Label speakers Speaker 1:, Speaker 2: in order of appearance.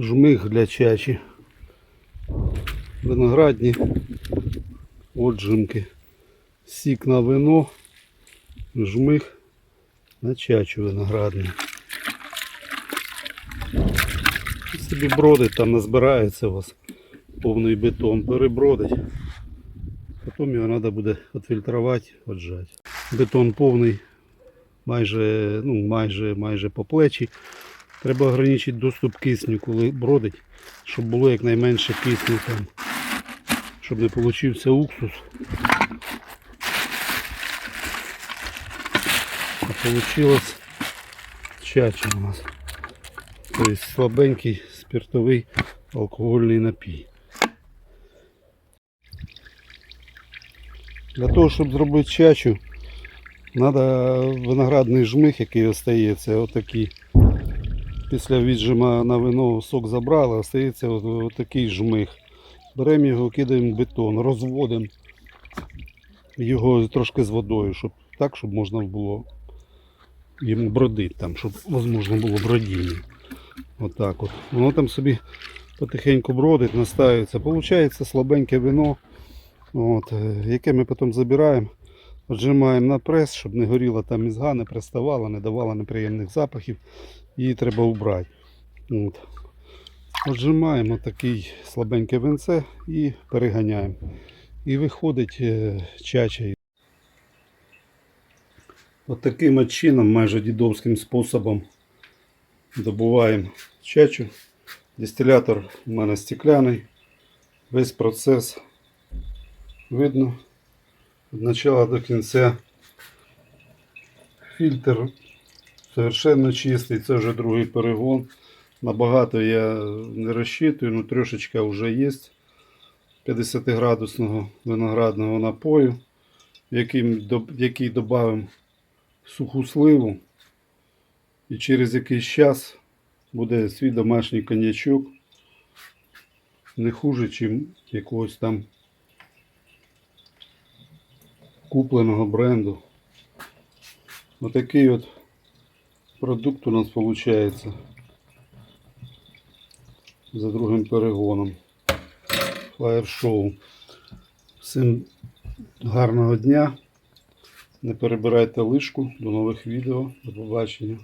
Speaker 1: жмих для чачі. Виноградні отжимки. Сік на вино, жмих на чачу виноградну. Собі бродить, там назбирається у вас повний бетон, перебродить. Потім його треба буде відфільтрувати, віджати. Бетон повний, майже, ну, майже, майже по плечі. Треба ограничити доступ кисню, коли бродить, щоб було якнайменше кисню там, щоб не получився уксус. А получилось чача у нас. Тобто слабенький спиртовий алкогольний напій. Для того, щоб зробити чачу, треба виноградний жмих, який остається, отакий. Після віджима на вино сок забрали, остається отакий жмих. Беремо його, кидаємо в бетон, розводимо його трошки з водою, щоб так, щоб можна було йому бродити, там, щоб можливо було бродіння. Отак от. Воно там собі потихеньку бродить, настаюється. Получається слабеньке вино, от, е, яке ми потім забираємо, отжимаємо на прес, щоб не горіла там ізга, не приставала, не давала неприємних запахів. Її треба убрати. От. Отжимаємо такий слабеньке винце і переганяємо. І виходить е, чача. От таким от чином, майже дідовським способом добуваємо чачу. Дистилятор у мене стекляний. Весь процес видно від початку до кінця. Фільтр совершенно чистий, це вже другий перегон. Набагато я не розчитую, ну трошечка вже є 50-градусного виноградного напою, який додаємо суху сливу. І через якийсь час буде свій домашній коньячок. Не хуже, ніж якогось там купленого бренду. Отакий от продукт у нас виходить за другим перегоном. Флаєр шоу. Всім гарного дня. Не перебирайте лишку. До нових відео. До побачення.